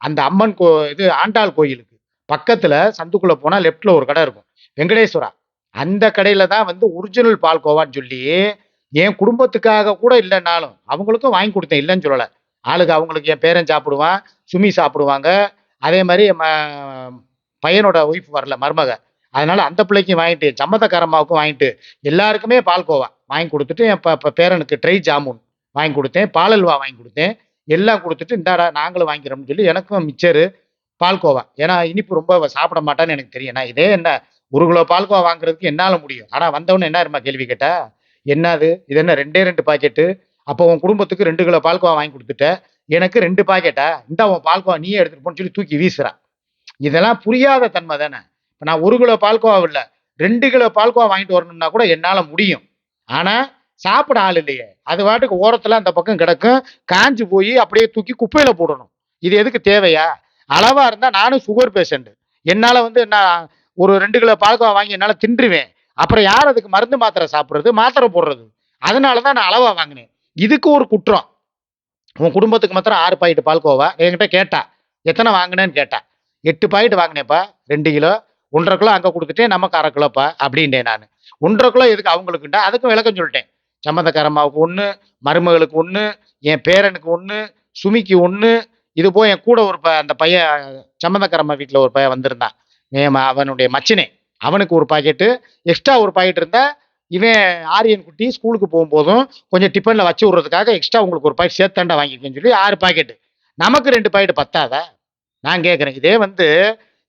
அந்த அம்மன் கோ இது ஆண்டாள் கோயிலுக்கு பக்கத்தில் சந்துக்குள்ளே போனால் லெஃப்டில் ஒரு கடை இருக்கும் வெங்கடேஸ்வரா. அந்த கடையில் தான் வந்து ஒரிஜினல் பால்கோவான்னு சொல்லி என் குடும்பத்துக்காக கூட இல்லைன்னாலும் அவங்களுக்கும் வாங்கி கொடுத்தேன் இல்லைன்னு சொல்லலை. ஆளுக்கு அவங்களுக்கு என் பேரன் சாப்பிடுவான் சுமி சாப்பிடுவாங்க. அதே மாதிரி ம பையனோட ஒய்ஃப் வரல மருமக. அதனால அந்த பிள்ளைக்கும் வாங்கிட்டு சம்மந்தக்காரம்மாவுக்கும் வாங்கிட்டு எல்லாருக்குமே பால்கோவா வாங்கி கொடுத்துட்டு என் ப பேரனுக்கு ட்ரை ஜாமுன் வாங்கி கொடுத்தேன் பாலல்வா வாங்கி கொடுத்தேன். எல்லாம் கொடுத்துட்டு இந்தாடா நாங்களும் வாங்கிக்கிறோம்னு சொல்லி எனக்கும் மிச்சரு பால்கோவா ஏன்னா இனிப்பு ரொம்ப சாப்பிட மாட்டான்னு எனக்கு தெரியும். நான் இதே என்ன ஒரு கிலோ பால்கோவா வாங்குறதுக்கு என்னால் முடியும்? ஆனால் வந்தவொடனே என்ன இருமா கேள்வி கேட்டா? என்னது? இது என்ன ரெண்டே ரெண்டு பாக்கெட்டு? அப்போ உன் குடும்பத்துக்கு ரெண்டு கிலோ பால்கோவா வாங்கி கொடுத்துட்ட. எனக்கு ரெண்டு பாக்கெட்டா? இந்த உன் பால்கோவா நீயே எடுத்துட்டு போன்னு சொல்லி தூக்கி வீசுறா. இதெல்லாம் புரியாத தன்மை தானே. இப்போ நான் ஒரு கிலோ பால்கோவா இல்லை ரெண்டு கிலோ பால்கோவா வாங்கிட்டு வரணும்னா கூட என்னால் முடியும். ஆனால் சாப்பிட ஆள் இல்லையே. அது பாட்டுக்கு ஓரத்தில் அந்த பக்கம் கிடக்கும். காஞ்சு போய் அப்படியே தூக்கி குப்பையில் போடணும். இது எதுக்கு தேவையா? அளவாக இருந்தால் நானும் சுகர் பேஷண்ட்டு என்னால் வந்து நான் ஒரு ரெண்டு கிலோ பால்கோவா வாங்கி என்னால் தின்றுவேன். அப்புறம் யார் அதுக்கு மருந்து மாத்திரை சாப்பிட்றது? மாத்திரை போடுறது. அதனால தான் நான் அளவாக வாங்கினேன். இதுக்கு ஒரு குற்றம். உன் குடும்பத்துக்கு மாத்திரம் ஆறு பாக்கெட் பால்கோவா என்கிட்ட கேட்டா. எத்தனை வாங்கினேன்னு கேட்டா. எட்டு பாக்கெட் வாங்கினேப்பா ரெண்டு கிலோ. ஒன்றரை கிலோ அங்கே கொடுத்துட்டேன் நமக்கு அரை கிலோப்பா அப்படின்ட்டேன் நான். ஒன்றரை கிலோ எதுக்கு அவங்களுக்குண்டா? அதுக்கும் விளக்கம் சொல்லிட்டேன். சம்மந்தக்காரம்மாவுக்கு ஒன்று மருமகளுக்கு ஒன்று என் பேரனுக்கு ஒன்று சுமிக்கு ஒன்று இது போய் என் கூட ஒரு ப அந்த பையன் சம்மந்தக்காரம்மா வீட்டில் ஒரு பையன் வந்திருந்தான். என் அவனுடைய மச்சினே. அவனுக்கு ஒரு பாக்கெட்டு எக்ஸ்ட்ரா ஒரு பாக்கெட் இருந்தால் இவன் ஆரியன் குட்டி ஸ்கூலுக்கு போகும்போதும் கொஞ்சம் டிஃபனில் வச்சு விட்றதுக்காக எக்ஸ்ட்ரா உங்களுக்கு ஒரு பாக்கெட் சேர்த்தாண்டா வாங்கிக்கன்னு சொல்லி ஆறு பாக்கெட்டு நமக்கு ரெண்டு பாக்கெட் பத்தாதா? நான் கேட்குறேன் இதே வந்து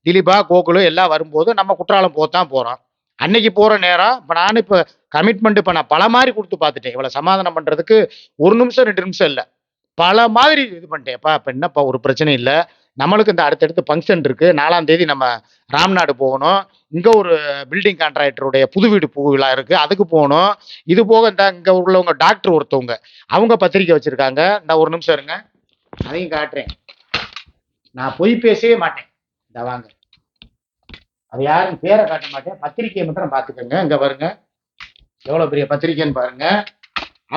திலீபா கோகுலு எல்லாம் வரும்போது நம்ம குற்றாலம் போத்தான் போகிறோம் அன்னைக்கு போகிற நேரம் இப்போ நான் இப்போ கமிட்மெண்ட் இப்போ நான் பல மாதிரி கொடுத்து பார்த்துட்டேன். இவ்வளோ சமாதானம் பண்ணுறதுக்கு ஒரு நிமிஷம் ரெண்டு நிமிஷம் இல்லை. பல மாதிரி இது பண்ணிட்டேன்ப்பா இப்போ என்னப்பா ஒரு பிரச்சனை இல்லை. நம்மளுக்கு இந்த அடுத்தடுத்து ஃபங்க்ஷன் இருக்குது நாலாம் தேதி நம்ம ராம்நாடு போகணும். இங்கே ஒரு பில்டிங் கான்ட்ராக்டருடைய புது வீடு பூ விழா இருக்குது அதுக்கு போகணும். இது போக இந்த இங்கே உள்ளவங்க டாக்டர் ஒருத்தவங்க அவங்க பத்திரிக்கை வச்சுருக்காங்க. இந்த ஒரு நிமிஷம் இருங்க. அதையும் காட்டுறேன். நான் பொய் பேசவே மாட்டேன். இந்த வாங்க. அது யாரும் பேரை காட்ட மாட்டேன். பத்திரிக்கையை மட்டும் பார்த்துக்கோங்க. இங்கே பாருங்க. எவ்வளோ பெரிய பத்திரிக்கைன்னு பாருங்க.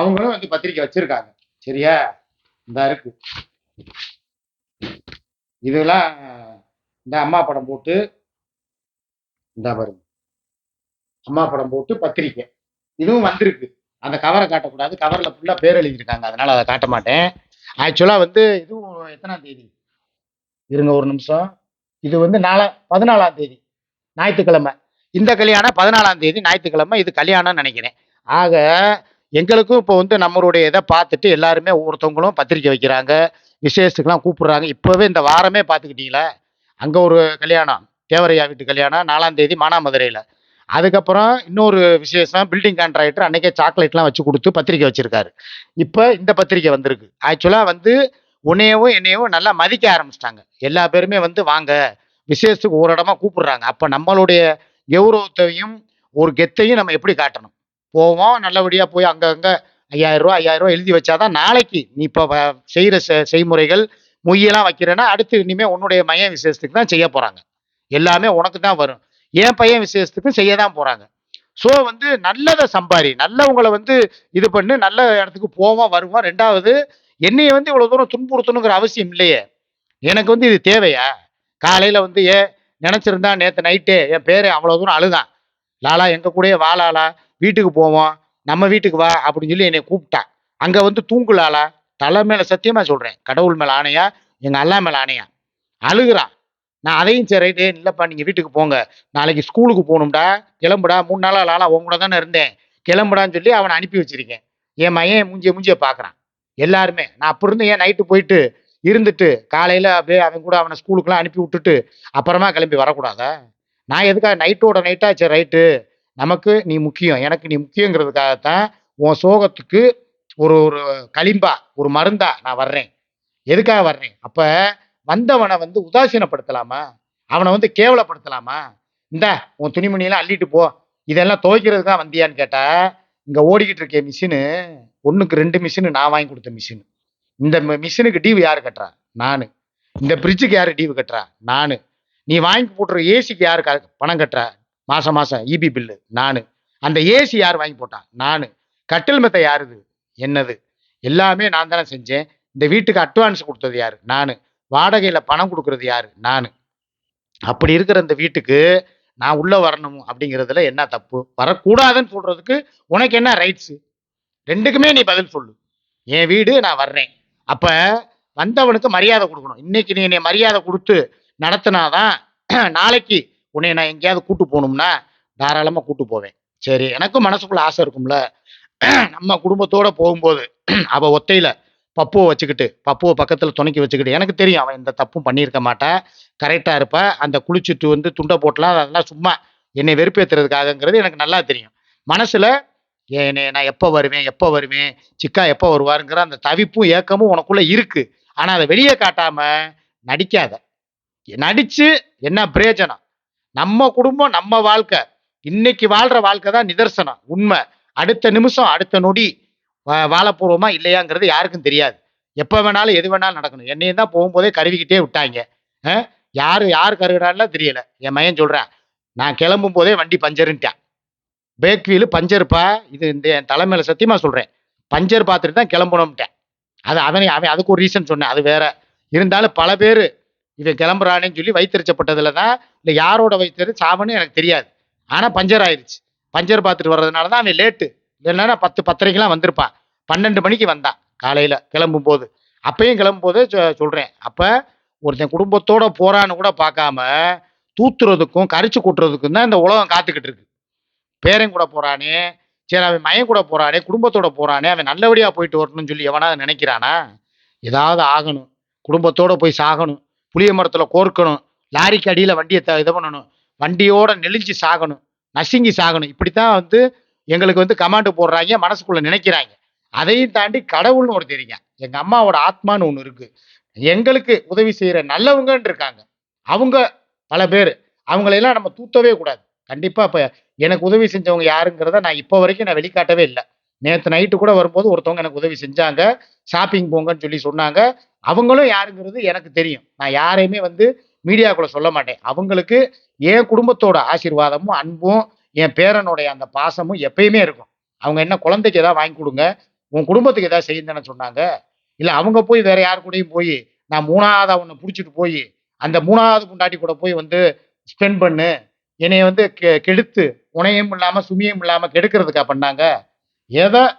அவங்களும் வந்து பத்திரிக்கை வச்சுருக்காங்க. சரியா? இந்த இருக்குது இதெல்லாம் இந்த அம்மா படம் போட்டு இந்த பாருங்க. அம்மா படம் போட்டு பத்திரிக்கை. இதுவும் வந்திருக்கு. அந்த கவரை காட்டக்கூடாது. கவரில் ஃபுல்லாக பேர் எழுதியிருக்காங்க. அதனால அதை காட்ட மாட்டேன். ஆக்சுவலாக வந்து இதுவும் எத்தனாம் தேதி? இருங்க ஒரு நிமிஷம். இது வந்து நாலா பதினாலாம் தேதி. ஞாயிற்றுக்கிழமை. இந்த கல்யாணம் பதினாலாம் தேதி ஞாயிற்றுக்கிழமை. இது கல்யாணம்னு நினைக்கிறேன். ஆக எங்களுக்கும் இப்போ வந்து நம்மளுடைய இதை பார்த்துட்டு எல்லாருமே ஒவ்வொருத்தவங்களும் பத்திரிக்கை வைக்கிறாங்க. விசேஷத்துக்குலாம் கூப்பிட்றாங்க. இப்போவே இந்த வாரமே பார்த்துக்கிட்டீங்களே? அங்கே ஒரு கல்யாணம். தேவரையா வீட்டு கல்யாணம் நாலாம் தேதி மானாமதுரையில். அதுக்கப்புறம் இன்னொரு விசேஷம் பில்டிங் கான்ட்ராக்டர் அன்றைக்கே சாக்லேட்லாம் வச்சு கொடுத்து பத்திரிக்கை வச்சுருக்காரு. இப்போ இந்த பத்திரிக்கை வந்திருக்கு. ஆக்சுவலாக வந்து உன்னையவும் என்னையவும் நல்லா மதிக்க ஆரம்பிச்சிட்டாங்க. எல்லா பேருமே வந்து வாங்க விசேஷத்துக்கு ஒரு இடமா கூப்பிடுறாங்க. அப்போ நம்மளுடைய கௌரவத்தையும் ஒரு கெத்தையும் நம்ம எப்படி காட்டணும்? போவோம் நல்லபடியாக போய் அங்கங்கே ஐயாயிரம் ரூபா ஐயாயிரம் ரூபா எழுதி வச்சாதான் நாளைக்கு நீ இப்போ செய்கிற செய்முறைகள் மொய்யெல்லாம் வைக்கிறேன்னா அடுத்து இனிமேல் உன்னுடைய மையம் விசேஷத்துக்கு தான் செய்ய போகிறாங்க எல்லாமே உனக்கு தான் வரும். என் பையன் விசேஷத்துக்கும் செய்ய தான் போகிறாங்க ஸோ வந்து நல்லதை சம்பாரி நல்லவங்களை வந்து இது பண்ணு நல்ல இடத்துக்கு போவோம் வருவோம். ரெண்டாவது என்னையை வந்து இவ்வளோ தூரம் துன்புறுத்தணுங்கிற அவசியம் இல்லையே. எனக்கு வந்து இது தேவையா? காலையில் வந்து ஏ நினச்சிருந்தா நேற்று நைட்டே என் பேர் அவ்வளோ தூரம் அழுதான். லாலா எங்கள் கூடயே வாலாலா வீட்டுக்கு போவோம். நம்ம வீட்டுக்கு வா அப்படின்னு சொல்லி என்னை கூப்பிட்டா. அங்கே வந்து தூங்குலாளா தலை மேலே சத்தியமா சொல்கிறேன் கடவுள் மேலே ஆணையா? எங்கள் அல்லா மேல ஆணையா? அழுகுறான் நான் அதையும் சரி ரைட்டு இல்லைப்பா நீங்கள் வீட்டுக்கு போங்க. நாளைக்கு ஸ்கூலுக்கு போகணும்டா. கிளம்புடா. மூணு நாளாக லாலா உன் கூட தானே இருந்தேன். கிளம்புடான்னு சொல்லி அவனை அனுப்பி வச்சிருக்கேன். என் மகன் மூஞ்சிய மூஞ்சிய பார்க்குறான் எல்லாருமே. நான் அப்போ இருந்து ஏன் நைட்டு போயிட்டு இருந்துட்டு காலையில் அப்படியே அவன் கூட அவனை ஸ்கூலுக்குலாம் அனுப்பி விட்டுட்டு அப்புறமா கிளம்பி வரக்கூடாதா? நான் எதுக்காக நைட்டோட நைட்டா சரி ரைட்டு நமக்கு நீ முக்கியம். எனக்கு நீ முக்கியங்கிறதுக்காகத்தான் உன் சோகத்துக்கு ஒரு ஒரு களிம்பா ஒரு மருந்தா நான் வர்றேன். எதுக்காக வர்றேன்? அப்ப வந்தவனை வந்து உதாசீனப்படுத்தலாமா? அவனை வந்து கேவலப்படுத்தலாமா? இந்த உன் துணிமணியெல்லாம் அள்ளிட்டு போ. இதெல்லாம் துவைக்கிறதுக்கு தான் வந்தியான்னு கேட்டா இங்க ஓடிக்கிட்டு இருக்க மிஷினு ஒன்றுக்கு ரெண்டு மிஷினு நான் வாங்கி கொடுத்த மிஷினு. இந்த மிஷினுக்கு டீவு யார் கட்டுறா? நான். இந்த பிரிட்ஜுக்கு யார் டீவு கட்டுறா? நான். நீ வாங்கி போட்டுற ஏசிக்கு யாரு பணம் கட்டுறா? மாசம் மாசம் இபி பில்லு நானு. அந்த ஏசி யார் வாங்கி போட்டான் நானு. கட்டில் மெத்தை யாருது? என்னது? எல்லாமே நான் தானே செஞ்சேன். இந்த வீட்டுக்கு அட்வான்ஸ் கொடுத்தது யாரு? நானு. வாடகையில பணம் கொடுக்கறது யாரு? நானு. அப்படி இருக்கிற இந்த வீட்டுக்கு நான் உள்ள வரணும் அப்படிங்கிறதுல என்ன தப்பு? வரக்கூடாதுன்னு சொல்றதுக்கு உனக்கு என்ன ரைட்ஸ் ரெண்டுக்குமே நீ பதில் சொல்லு. என் வீடு நான் வர்றேன். அப்ப வந்தவனுக்கு மரியாதை கொடுக்கணும். இன்னைக்கு நீ என்னை மரியாதை கொடுத்து நடத்தினாதான் நாளைக்கு உன்னை நான் எங்கேயாவது கூட்டு போகணும்னா தாராளமாக கூட்டு போவேன். சரி எனக்கும் மனசுக்குள்ள ஆசை இருக்கும்ல. நம்ம குடும்பத்தோட போகும்போது அவள் ஒத்தையில் பப்புவை வச்சுக்கிட்டு பப்புவை பக்கத்தில் துணைக்கி வச்சுக்கிட்டு எனக்கு தெரியும் அவன் எந்த தப்பும் பண்ணியிருக்க மாட்டா. கரெக்டாக இருப்பா. அந்த குளிச்சுட்டு வந்து துண்டை போட்டலாம் அதெல்லாம் சும்மா என்னை வெறுப்பேற்றுறதுக்காகங்கிறது எனக்கு நல்லா தெரியும். மனசில் என்னை நான் எப்போ வருவேன் எப்போ வருவேன்? சிக்கா எப்போ வருவாருங்கிற அந்த தவிப்பும் ஏக்கமும் உனக்குள்ளே இருக்குது ஆனால் அதை வெளியே காட்டாமல் நடிக்காத. நடித்து என்ன பிரயோஜனம்? நம்ம குடும்பம் நம்ம வாழ்க்கை. இன்னைக்கு வாழ்ற வாழ்க்கை தான் நிதர்சனம் உண்மை. அடுத்த நிமிஷம் அடுத்த நொடி வாழப்பூர்வமா இல்லையாங்கிறது யாருக்கும் தெரியாது. எப்போ வேணாலும் எது வேணாலும் நடக்கணும். என்னையும் தான் போகும்போதே கருவிக்கிட்டே விட்டாங்க. யார் யார் கருவினாலும் தெரியல. என் மையன் சொல்கிறேன் நான் கிளம்பும் போதே வண்டி பஞ்சருன்ட்டேன். பேக் வீலு பஞ்சருப்பா இது இந்த என் தலைமையில சத்தியமாக சொல்கிறேன் பஞ்சர் பார்த்துட்டு தான் கிளம்பணும்ட்டேன். அது அவனை அவன் அதுக்கு ஒரு ரீசன் சொன்னேன். அது வேற. இருந்தாலும் பல பேர் இவன் கிளம்புறானேன்னு சொல்லி வைத்தறிச்சப்பட்டதுல தான் இல்லை யாரோட வைத்தறி சாவன்னு எனக்கு தெரியாது. ஆனால் பஞ்சர் ஆயிடுச்சு பஞ்சர் பார்த்துட்டு வர்றதுனால தான் அவன் லேட்டு. இல்லைன்னா பத்து பத்தரைக்கெலாம் வந்திருப்பான் பன்னெண்டு மணிக்கு வந்தான் காலையில் கிளம்பும் போது அப்பயும் கிளம்பும் போது சொ- அப்போ ஒருத்தன் குடும்பத்தோட போறான்னு கூட பார்க்காம தூத்துறதுக்கும் கரிச்சு கொட்டுறதுக்கும் தான் இந்த உலகம் காத்துக்கிட்டு இருக்கு. பேரன் கூட போறானே சரி அவன் மயன் கூட போறானே குடும்பத்தோட போறானே அவன் நல்லபடியாக போயிட்டு வரணும்னு சொல்லி எவனாவது நினைக்கிறானா? ஏதாவது ஆகணும். குடும்பத்தோட போய் சாகணும். புளிய மரத்தில் கோர்க்கணும் லாரிக்கு அடியில் வண்டியை த- இது பண்ணணும் வண்டியோட நெளிஞ்சு சாகணும் நசுங்கி சாகணும். இப்படித்தான் வந்து எங்களுக்கு வந்து கமாண்டு போடுறாங்க மனசுக்குள்ளே நினைக்கிறாங்க. அதையும் தாண்டி கடவுள்னு ஒரு தெரியுங்க எங்கள் அம்மாவோட ஆத்மான்னு ஒன்று இருக்குது எங்களுக்கு உதவி செய்கிற நல்லவங்கன்னு இருக்காங்க. அவங்க பல பேர். அவங்களையெல்லாம் நம்ம தூத்தவே கூடாது. கண்டிப்பாக இப்போ எனக்கு உதவி செஞ்சவங்க யாருங்கிறத நான் இப்போ வரைக்கும் நான் வெளிக்காட்டவே இல்லை. நேற்று நைட்டு கூட வரும்போது ஒருத்தவங்க எனக்கு உதவி செஞ்சாங்க. ஷாப்பிங் போங்கன்னு சொல்லி சொன்னாங்க. அவங்களும் யாருங்கிறது எனக்கு தெரியும். நான் யாரையுமே வந்து மீடியாக்குள்ள சொல்ல மாட்டேன். அவங்களுக்கு என் குடும்பத்தோட ஆசீர்வாதமும் அன்பும் என் பேரனுடைய அந்த பாசமும் எப்பயுமே இருக்கும். அவங்க என்ன குழந்தைக்கு ஏதாவது வாங்கி கொடுங்க. உன் குடும்பத்துக்கு ஏதாவது செய்யுங்கன்னு சொன்னாங்க. இல்லை அவங்க போய் வேற யார் கூடயும் போய் நான் மூணாவது அவனை பிடிச்சிட்டு போய் அந்த மூணாவது முண்டாட்டி கூட போய் வந்து ஸ்பெண்ட் பண்ணு. என்னைய வந்து கெ- கெடுத்து உனையும் இல்லாமல் சுமியும் இல்லாமல் கெடுக்கிறதுக்கா பண்ணாங்க? ஏதோ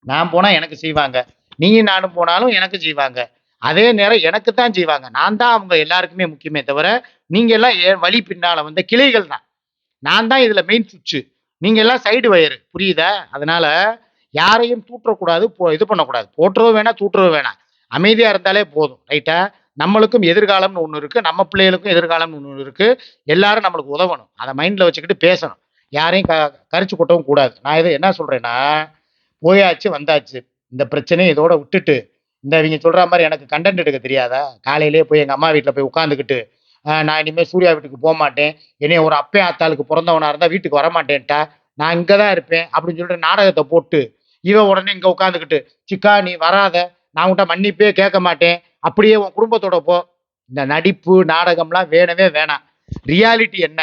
நான் போனால் எனக்கு செய்வாங்க. நீயும் நானும் போனாலும் எனக்கு ஜீவாங்க அதே நேரம் எனக்கு தான் ஜீவாங்க நான் தான் அவங்க எல்லாருக்குமே முக்கியமே தவிர நீங்க எல்லாம் என் வழி பின்னால வந்த கிளைகள் தான். நான் தான் இதுல மெயின் சுவிட்சு நீங்க எல்லாம் சைடு வயரு புரியுதா? அதனால யாரையும் தூற்றக்கூடாது போ இது பண்ணக்கூடாது. போட்டுறவும் வேணாம் தூட்டுறவும் வேணாம் அமைதியா இருந்தாலே போதும். ரைட்டா நம்மளுக்கும் எதிர்காலம்னு ஒன்று இருக்கு. நம்ம பிள்ளைகளுக்கும் எதிர்காலம்னு ஒன்று இருக்கு. எல்லாரும் நம்மளுக்கு உதவணும். அதை மைண்ட்ல வச்சுக்கிட்டு பேசணும். யாரையும் க கரிச்சு கொட்டவும் கூடாது. நான் இதை என்ன சொல்றேன்னா போயாச்சு வந்தாச்சு. இந்த பிரச்சனையை இதோட விட்டுட்டு இந்த இவங்க சொல்கிற மாதிரி எனக்கு கண்டென்ட் எடுக்க தெரியாதா? காலையிலேயே போய் எங்கள் அம்மா வீட்டில் போய் உட்காந்துக்கிட்டு நான் இனிமேல் சூர்யா வீட்டுக்கு போக மாட்டேன். என்னைய ஒரு அப்பே ஆத்தாளுக்கு பிறந்தவனாக இருந்தால் வீட்டுக்கு வர மாட்டேன்ட்டா. நான் இங்கே தான் இருப்பேன். அப்படின்னு சொல்லிட்டு நாடகத்தை போட்டு இவன் உடனே இங்கே உட்காந்துக்கிட்டு சிக்கா நீ வராத. நான் உன்ட்ட மன்னிப்பே கேட்க மாட்டேன். அப்படியே உன் குடும்பத்தோட போ. இந்த நடிப்பு நாடகம்லாம் வேணவே வேணாம். ரியாலிட்டி என்ன?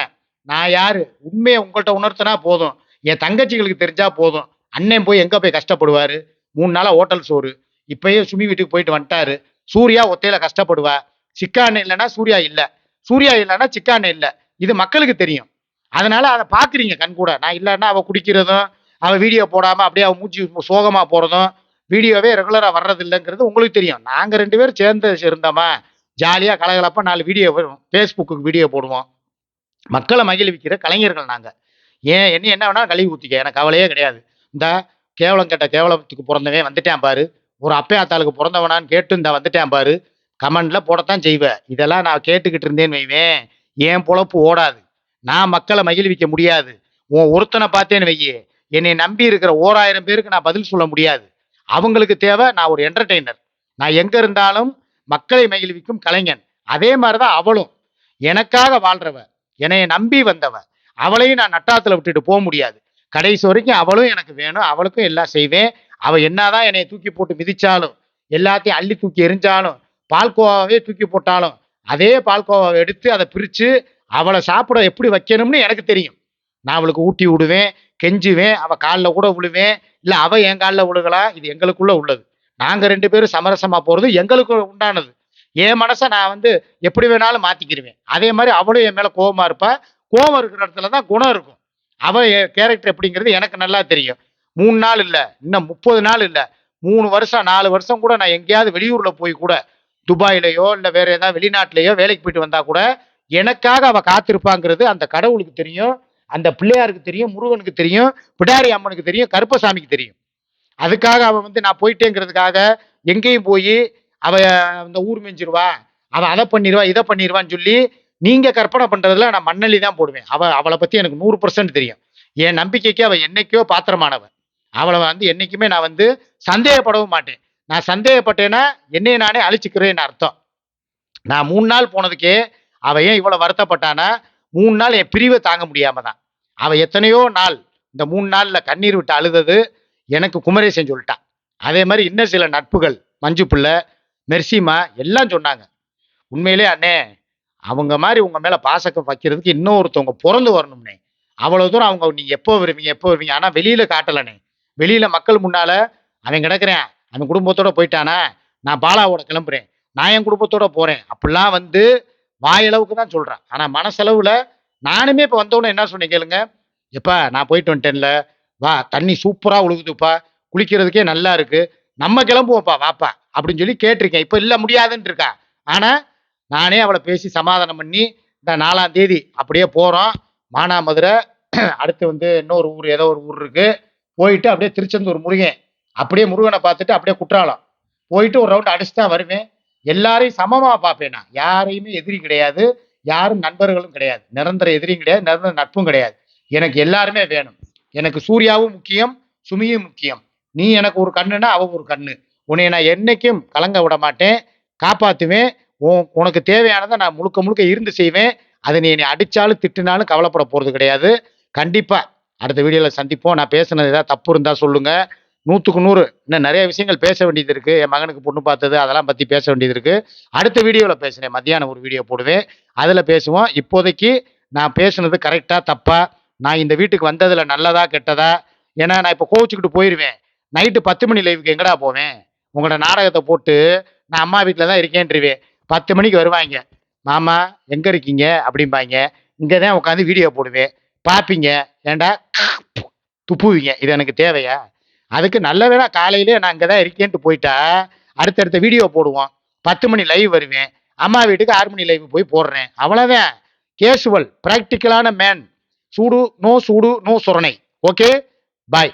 நான் யார்? உண்மையை உங்கள்கிட்ட உணர்த்தினா போதும். என் தங்கச்சிகளுக்கு தெரிஞ்சா போதும். அண்ணன் போய் எங்கே போய் கஷ்டப்படுவார்? மூணு நாளாக ஹோட்டல் சோறு. இப்பயே சுமி வீட்டுக்கு போயிட்டு வந்துட்டாரு. சூர்யா ஒத்தையில கஷ்டப்படுவா. சிக்கான் இல்லைன்னா சூர்யா இல்லை. சூர்யா இல்லைன்னா சிக்கான் இல்லை. இது மக்களுக்கு தெரியும். அதனால அதை பார்க்குறீங்க கண் கூட. நான் இல்லைன்னா அவள் குடிக்கிறதும் அவள் வீடியோ போடாமல் அப்படியே அவள் மூச்சு சோகமாக போகிறதும் வீடியோவே ரெகுலராக வர்றது இல்லைங்கிறது உங்களுக்கு தெரியும். நாங்கள் ரெண்டு பேரும் சேர்ந்து இருந்தோமா? ஜாலியாக கலகலப்பாக நாலு வீடியோ வரும் ஃபேஸ்புக்கு வீடியோ போடுவோம். மக்களை மகிழ்விக்கிற கலைஞர்கள் நாங்கள் ஏன் என்ன என்ன வேணாலும் கழுவி ஊற்றிக்க எனக்கு கவலையே கிடையாது. இந்த கேவலம் கேட்ட கேவலத்துக்கு பிறந்தவன் வந்துட்டேன் பாரு. ஒரு அப்பே ஆத்தாளுக்கு பிறந்தவனான்னு கேட்டு இந்த வந்துட்டேன் பாரு. கமெண்ட்ல போடத்தான் செய்வேன் இதெல்லாம் நான் கேட்டுக்கிட்டு இருந்தேன்னு வைவேன். என் பொழப்பு ஓடாது. நான் மக்களை மகிழ்விக்க முடியாது. உன் ஒருத்தனை பார்த்தேன்னு வையே. என்னை நம்பி இருக்கிற ஓராயிரம் பேருக்கு நான் பதில் சொல்ல முடியாது. அவங்களுக்கு தேவை நான் ஒரு என்டர்டெய்னர் நான் எங்க இருந்தாலும் மக்களை மகிழ்விக்கும் கலைஞன். அதே மாதிரிதான் அவளும். எனக்காக வாழ்றவ. என்னைய நம்பி வந்தவ. அவளையும் நான் நட்டாத்துல விட்டுட்டு போக முடியாது. கடைசி வரைக்கும் அவளும் எனக்கு வேணும் அவளுக்கும் எல்லாம் செய்வேன். அவள் என்னதான் என்னை தூக்கி போட்டு மிதிச்சாலும் எல்லாத்தையும் அள்ளி தூக்கி எரிஞ்சாலும் பால்கோவாவே தூக்கி போட்டாலும் அதே பால்கோவாவை எடுத்து அதை பிரித்து அவளை சாப்பிட எப்படி வைக்கணும்னு எனக்கு தெரியும். நான் அவளுக்கு ஊட்டி விடுவேன் கெஞ்சுவேன் அவள் காலில் கூட விழுவேன். இல்லை அவள் என் காலில் விழுகலாம் இது எங்களுக்குள்ளே உள்ளது. நாங்கள் ரெண்டு பேரும் சமரசமாக போகிறது எங்களுக்கு உண்டானது. என் மனசை நான் வந்து எப்படி வேணாலும் மாற்றிக்கிடுவேன் அதே மாதிரி அவளும் என் மேலே கோபமாக இருப்பாள் கோவம் இருக்கிற இடத்துல தான் குணம் இருக்கும். அவள் கேரக்டர் எப்படிங்கிறது எனக்கு நல்லா தெரியும். மூணு நாள் இல்லை இன்னும் முப்பது நாள் இல்லை. மூணு வருஷம் நாலு வருஷம் கூட நான் எங்கேயாவது வெளியூரில் போய் கூட துபாயிலையோ இல்லை வேற ஏதாவது வெளிநாட்டிலேயோ வேலைக்கு போயிட்டு வந்தா கூட எனக்காக அவள் காத்திருப்பாங்கிறது அந்த கடவுளுக்கு தெரியும் அந்த பிள்ளையாருக்கு தெரியும் முருகனுக்கு தெரியும் பிடாரி அம்மனுக்கு தெரியும் கருப்பசாமிக்கு தெரியும். அதுக்காக அவன் வந்து நான் போயிட்டேங்கிறதுக்காக எங்கேயும் போய் அவ அந்த ஊர் மெஞ்சிருவா அவள் அதை பண்ணிடுவா இதை பண்ணிடுவான்னு சொல்லி நீங்கள் கற்பனை பண்ணுறதுல நான் மண்ணள்ளி தான் போடுவேன். அவள் அவளை பற்றி எனக்கு நூறு பர்சன்ட் தெரியும். என் நம்பிக்கைக்கு அவள் என்னைக்கோ பாத்திரமானவன் அவளை வந்து என்னைக்குமே நான் வந்து சந்தேகப்படவும் மாட்டேன். நான் சந்தேகப்பட்டேன்னா என்னையை நானே அழிச்சுக்கிறேன்னு அர்த்தம். நான் மூணு நாள் போனதுக்கே அவள் ஏன் இவ்வளோ வருத்தப்பட்டானா மூணு நாள் என் பிரிவை தாங்க முடியாம தான். அவள் எத்தனையோ நாள் இந்த மூணு நாளில் கண்ணீர் விட்டு அழுதது எனக்கு குமரேசன் சொல்லிட்டான் அதே மாதிரி இன்னும் சில நட்புகள் மஞ்சு பிள்ளை மெர்சிமா எல்லாம் சொன்னாங்க. உண்மையிலே அண்ணே அவங்க மாதிரி உங்கள் மேலே பாசக்கம் வைக்கிறதுக்கு இன்னொருத்தவங்க பிறந்து வரணும்னே. அவ்வளோ தூரம் அவங்க நீங்கள் எப்போ வருவீங்க எப்போ வருவீங்க? ஆனால் வெளியில் காட்டலனே. வெளியில் மக்கள் முன்னால அவன் கிடக்குறேன் அவன் குடும்பத்தோட போயிட்டானா? நான் பாலாவோட கிளம்புறேன் நான் என் குடும்பத்தோட போகிறேன் அப்படிலாம் வந்து வாயளவுக்கு தான் சொல்கிறேன் ஆனால் மனசளவில் நானுமே இப்போ வந்தவொடனே என்ன சொன்னேன் கேளுங்க எப்பா நான் போயிட்டு வந்துட்டேன்ல. வா தண்ணி சூப்பராக உழுகுதுப்பா. குளிக்கிறதுக்கே நல்லா இருக்குது நம்ம கிளம்புவோம்ப்பா வாப்பா. அப்படின்னு சொல்லி கேட்டிருக்கேன். இப்போ இல்லை முடியாதுன்னு இருக்கா. ஆனால் நானே அவளை பேசி சமாதானம் பண்ணி இந்த நாலாம் தேதி அப்படியே போகிறோம் மானாமதுரை அடுத்து வந்து இன்னொரு ஊர் ஏதோ ஒரு ஊர் இருக்கு. போயிட்டு அப்படியே திருச்செந்தூர் முருகன் அப்படியே முருகனை பார்த்துட்டு அப்படியே குற்றாலம். போயிட்டு ஒரு ரவுண்ட் அடிச்சு தான் வருவேன். எல்லாரையும் சமமாக பார்ப்பேன் நான். யாரையுமே எதிரி கிடையாது. யாரும் நண்பர்களும் கிடையாது. நிரந்தர எதிரியும் கிடையாது. நிரந்தர நட்பும் கிடையாது. எனக்கு எல்லாருமே வேணும். எனக்கு சூர்யாவும் முக்கியம் சுமியும் முக்கியம். நீ எனக்கு ஒரு கண்ணுனா அவ ஒரு கண்ணு. உன்னை நான் என்னைக்கும் கலங்க விட மாட்டேன். காப்பாற்றுவேன் உனக்கு தேவையானதை நான் முழுக்க முழுக்க இருந்து செய்வேன். அதை நீ என்னை அடித்தாலும் திட்டினாலும் கவலைப்பட போகிறது கிடையாது. கண்டிப்பாக அடுத்த வீடியோவில் சந்திப்போம். நான் பேசுனது ஏதாவது தப்பு இருந்தால் சொல்லுங்கள் நூற்றுக்கு நூறு. இன்னும் நிறைய விஷயங்கள் பேச வேண்டியது இருக்குது என் மகனுக்கு பொண்ணு பார்த்தது அதெல்லாம் பற்றி பேச வேண்டியது இருக்குது அடுத்த வீடியோவில் பேசுகிறேன் மத்தியானம் ஒரு வீடியோ போடுவேன். அதில் பேசுவோம். இப்போதைக்கு நான் பேசுனது கரெக்டாக தப்பாக நான் இந்த வீட்டுக்கு வந்ததில் நல்லதா கெட்டதா? ஏன்னா நான் இப்போ கோவிச்சுக்கிட்டு போயிடுவேன் நைட்டு பத்து மணி லைவுக்கு எங்கடா போவேன்? உங்களோட நாடகத்தை போட்டு நான் அம்மா வீட்டில் தான் இருக்கேன்றிருவேன் பத்து மணிக்கு வருவாங்க. மாமா எங்க இருக்கீங்க? அப்படிம்பாங்க. இங்கே தான் உட்காந்து வீடியோ போடுவேன். பார்ப்பீங்க. ஏண்டா? துப்புவீங்க. இது எனக்கு தேவையா? அதுக்கு நல்ல வேளை காலையிலே நான் இங்கே தான் இருக்கேன்ட்டு போயிட்டா அடுத்தடுத்த வீடியோ போடுவோம். பத்து மணி லைவ் வருவேன். அம்மா வீட்டுக்கு ஆறு மணி லைவ் போய் போடுறேன். அவ்வளோதான் கேஷுவல் ப்ராக்டிக்கலான மேன் சூடு நோ சூடு நோ சுரணை. Okay bye